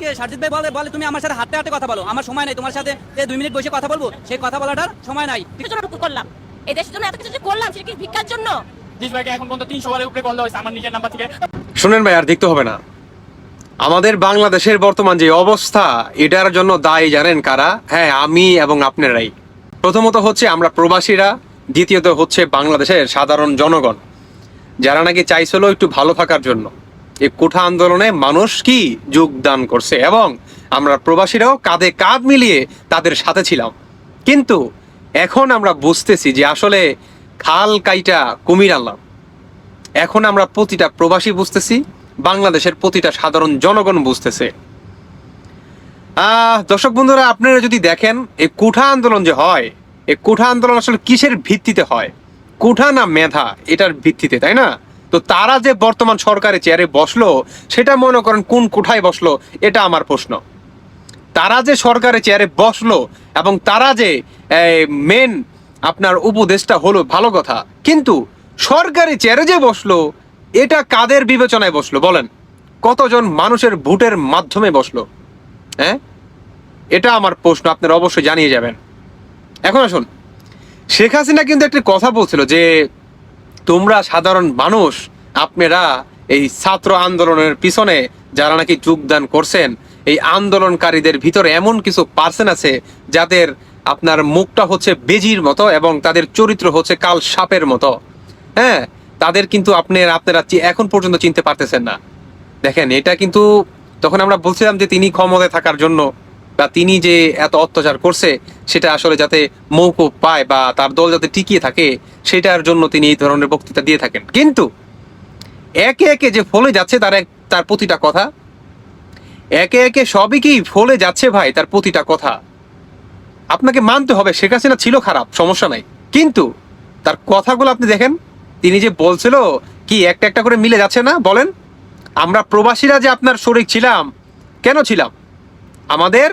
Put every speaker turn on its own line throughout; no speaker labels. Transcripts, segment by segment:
কে? সার্জিৎ ভাই বলে বলে তুমি আমার সাথে হাতে হাতে কথা বলো। আমার সময় নাই তোমার সাথে দুই মিনিট বসে কথা বলব সেই কথা বলাটার সময় নাই।
করলাম। এই দেশের জন্য এত কিছু করলাম সেটা কি ভিক্ষার জন্য?
জিস ভাইকে এখন পর্যন্ত তিনশো বারের উপরে কল দেওয়া আমার নিজের নাম্বার থেকে।
শুনেন ভাই আর দেখতে হবে না। আমাদের বাংলাদেশের বর্তমান যে অবস্থা এটার জন্য দায়ী জানেন কারা? হ্যাঁ আমি এবং আপনারাই। প্রথমত হচ্ছে আমরা প্রবাসীরা দ্বিতীয়ত হচ্ছে বাংলাদেশের সাধারণ জনগণ যারা নাকি চাইছিল একটু ভালো থাকার জন্য। এই কোঠা আন্দোলনে মানুষ কি যোগদান করছে? এবং আমরা প্রবাসীরাও কাঁধে কাঁধ মিলিয়ে তাদের সাথে ছিলাম। কিন্তু এখন আমরা বুঝতেছি যে আসলে খাল কাইটা কুমির আনলাম। এখন আমরা প্রতিটা প্রবাসী বুঝতেছি, বাংলাদেশের প্রতিটা সাধারণ জনগণ বুঝতেছে। দর্শক বন্ধুরা, আপনারা যদি দেখেন, এই কুঠা আন্দোলন যে হয়, এই কুঠা আন্দোলন আসলে কিসের ভিত্তিতে হয়? কুঠা না মেধা, এটার ভিত্তিতে, তাই না? তো তারা যে বর্তমান সরকারি চেয়ারে বসল, সেটা মনে করেন কোন কোঠায় বসল, এটা আমার প্রশ্ন। তারা যে সরকারি চেয়ারে বসল এবং তারা যে মেন আপনার উপদেশটা হলো, ভালো কথা। কিন্তু সরকারি চেয়ারে যে বসল, এটা কাদের বিবেচনায় বসল বলেন? কতজন মানুষের ভোটের মাধ্যমে বসল? হ্যাঁ এটা আমার প্রশ্ন, আপনারা অবশ্যই জানিয়ে যাবেন। এখন আসুন। শেখ হাসিনা কিন্তু একটি কথা বলছিল যে তোমরা সাধারণ মানুষ, আপনারা এই ছাত্র আন্দোলনের পিছনে যারা নাকি যোগদান করছেন, এই আন্দোলনকারীদের ভিতরে এমন কিছু পার্সন আছে যাদের আপনার মুখটা হচ্ছে বেজির মতো এবং তাদের চরিত্র হচ্ছে কাল সাপের মতো। হ্যাঁ তাদের কিন্তু আপনার, আপনারা এখন পর্যন্ত চিনতে পারতেছেন না। দেখেন, এটা কিন্তু তখন আমরা বলছিলাম যে তিনি ক্ষমতায় থাকার জন্য বা তিনি যে এত অত্যাচার করছে, সেটা আসলে যাতে মৌকুব পায় বা তার দল যাতে টিকিয়ে থাকে, সেটার জন্য তিনি এই ধরনের বক্তৃতা দিয়ে থাকেন। কিন্তু একে একে যে ফলে যাচ্ছে তার এক, তার প্রতিটা কথা, একে একে সবই কি ফলে যাচ্ছে ভাই তার প্রতিটা কথা? আপনাকে মানতে হবে, শেখ হাসিনা ছিল খারাপ, সমস্যা নাই। কিন্তু তার কথাগুলো আপনি দেখেন, তিনি যে বলছিল কি একটা একটা করে মিলে যাচ্ছে না? বলেন, আমরা প্রবাসীরা যে আপনার শরিক ছিলাম, কেন ছিলাম? আমাদের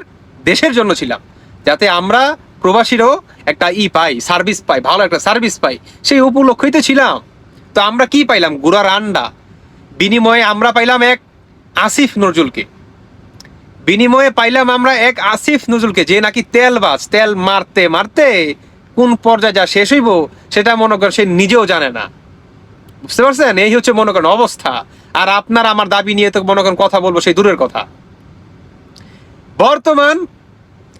দেশের জন্য ছিলাম, যাতে আমরা প্রবাসীরও একটা ই পাই সার্ভিস পাই, ভালো একটা সার্ভিস পাই। সেই উপলক্ষেই তো ছিলাম। তো আমরা কি পাইলাম? গুড়ার আন্ডা। বিনিময়ে আমরা পাইলাম এক আসিফ নজরুলকে। বিনিময়ে পাইলাম আমরা এক আসিফ নজরুলকে, যে নাকি তেলবাজ, তেল মারতে মারতে কোন পর্যায়ে যা শেষ হইব, সেটা মনে করেন সে নিজেও জানে না। বুঝতে পারছেন? এই হচ্ছে মনে করেন অবস্থা। আর আপনার আমার দাবি নিয়ে তো মনে করেন কথা বলব, সেই দূরের কথা। বর্তমান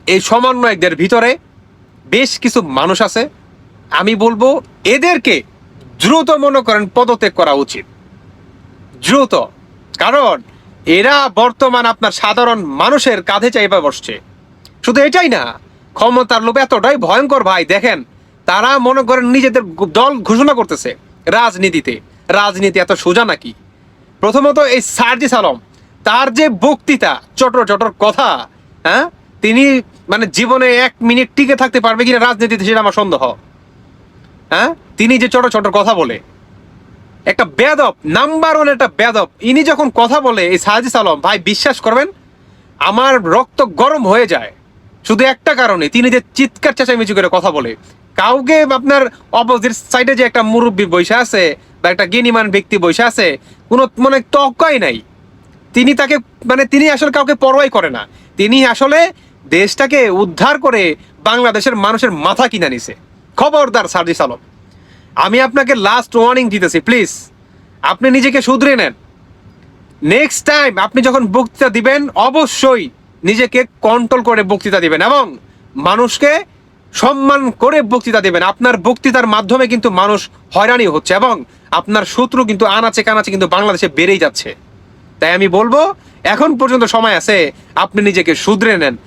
এই সমন্বয়কদের ভিতরে বেশ কিছু মানুষ আছে। আমি বলব এদেরকে দ্রুত মনে করেন পদত্যাগ করা উচিত। দ্রুত। কারণ এরা বর্তমান আপনার সাধারণ মানুষের কাঁধে চাইবা বসছে। শুধু এটাই না, ক্ষমতার লোভ এতটাই ভয়ঙ্কর ভাই, দেখেন, তারা মনে করেন নিজেদের দল ঘোষণা করতেছে রাজনীতিতে। রাজনীতি এত সোজা নাকি? প্রথমত এই সার্জিস আলম। তার যে বক্তৃতা, চটর চটর কথা হ্যাঁ? তিনি মানে জীবনে এক মিনিট টিকে থাকতে পারবে কিনা রাজনীতিতে সেটা আমার সন্দেহ। হ্যাঁ? তিনি যে চটর চটর কথা বলে, একটা বেদব, নাম্বার ওয়ান একটা বেদব, ইনি যখন কথা বলে, এই সাহাজিস আলম, ভাই বিশ্বাস করবেন, আমার রক্ত গরম হয়ে যায়। শুধু একটা কারণে, তিনি যে চিৎকার চেঁচামেচি করে কথা বলে, কাউকে আপনার অপোজিট সাইডে যে একটা মুরব্বী বসে আছে, বা একটা জ্ঞানীমান ব্যক্তি বসে আছে, কোনো মানে তক্কাই নাই। তিনি তাকে মানে তিনি আসলে কাউকে পরোয়াই করে না। তিনি আসলে দেশটাকে উদ্ধার করে বাংলাদেশের মানুষের মাথা কিনা নিছে। খবরদার সার্জিস আলম। আমি আপনাকে লাস্ট ওয়ার্নিং দিতেছি প্লিজ আপনি নিজেকে শুধরে নেন। নেক্সট টাইম আপনি যখন বক্তৃতা দিবেন, অবশ্যই নিজেকে কন্ট্রোল করে বক্তৃতা দিবেন এবং মানুষকে সম্মান করে বক্তৃতা দেবেন। আপনার বক্তৃতার মাধ্যমে কিন্তু মানুষ হয়রানি হচ্ছে এবং আপনার শত্রু কিন্তু আনাচে কানাচে কিন্তু বাংলাদেশে বেড়েই যাচ্ছে। তাই আমি বলব, এখন পর্যন্ত সময় আছে, আপনি নিজেকে শুধরে নেন।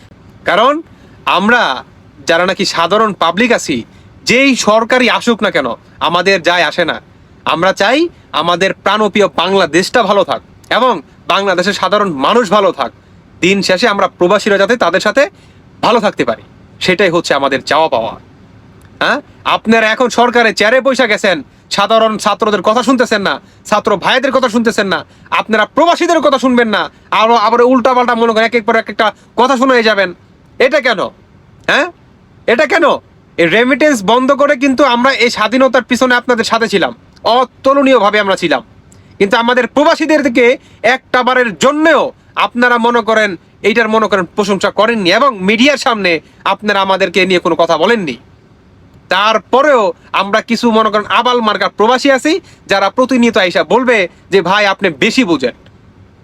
কারণ আমরা যারা নাকি সাধারণ পাবলিক আছি, যেই সরকারি আসুক না কেন, আমাদের যায় আসে না। আমরা চাই আমাদের প্রাণপ্রিয় বাংলাদেশটা ভালো থাক এবং বাংলাদেশের সাধারণ মানুষ ভালো থাক। দিন শেষে আমরা প্রবাসীরা যাতে তাদের সাথে ভালো থাকতে পারি। সেটাই হচ্ছে আমাদের চাওয়া পাওয়া। হ্যাঁ? আপনারা এখন সরকারের চেয়ারে পয়সা গেছেন সাধারণ ছাত্রদের কথা শুনতেছেন না, ছাত্র ভাইদের কথা শুনতেছেন না, আপনারা প্রবাসীদের কথা শুনবেন না, আরও আবার উল্টা পাল্টা মনে করেন এক এক পর এক একটা কথা শুনে যাবেন। এটা কেন? হ্যাঁ? এটা কেন? এই রেমিটেন্স বন্ধ করে কিন্তু আমরা এই স্বাধীনতার পিছনে আপনাদের সাথে ছিলাম, অতুলনীয়ভাবে আমরা ছিলাম। কিন্তু আমাদের প্রবাসীদের দিকে একটা বারের জন্যেও আপনারা মনে করেন, এইটার মনে করেন প্রশংসা করেননি এবং মিডিয়ার সামনে আপনারা আমাদেরকে নিয়ে কোনো কথা বলেননি। তারপরেও আমরা কিছু মনে করেন আবাল মার্কার প্রবাসী আছি, যারা প্রতিনিয়ত আইসা বলবে যে, ভাই, আপনি বেশি বুঝেন।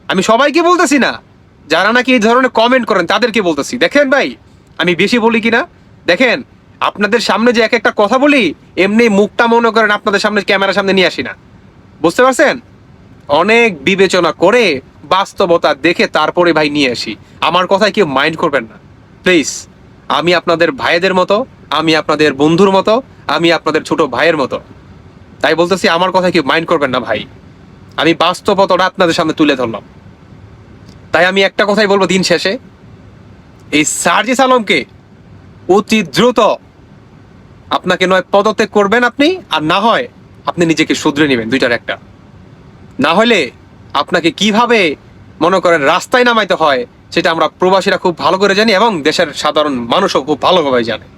আমি সবাইকে বলতেছি না। যারা নাকি এই ধরনের কমেন্ট করেন, তাদেরকে বলতেছি। দেখেন ভাই, আমি বেশি বলি কিনা? দেখেন, আপনাদের সামনে যে এক একটা কথা বলি, এমনি মুখটা মনে করেন আপনাদের সামনে ক্যামেরার সামনে নিয়ে আসি না। বুঝতে পারছেন? অনেক বিবেচনা করে বাস্তবতা দেখে তারপরে ভাই নিয়ে আসি। আমার কথায় কেউ মাইন্ড করবেন না। প্লিজ আমি আপনাদের ভাইদের মতো আমি আপনাদের বন্ধুর মতো, আমি আপনাদের ছোট ভাইয়ের মতো। তাই বলতেছি, আমার কথা কেউ মাইন্ড করবেন না ভাই। আমি বাস্তবতাটা আপনাদের সামনে তুলে ধরলাম। তাই আমি একটা কথাই বলব দিন শেষে। এই সার্জিস আলমকে অতি দ্রুত আপনাকে নয়, পদত্যাগ করবেন আপনি, আর না হয় আপনি নিজেকে শুধরে নেবেন, দুইটার একটা। না হলে আপনাকে কীভাবে মনে করেন রাস্তায় নামাইতে হয়, সেটা আমরা প্রবাসীরা খুব ভালো করে জানি এবং দেশের সাধারণ মানুষও খুব ভালোভাবে জানে।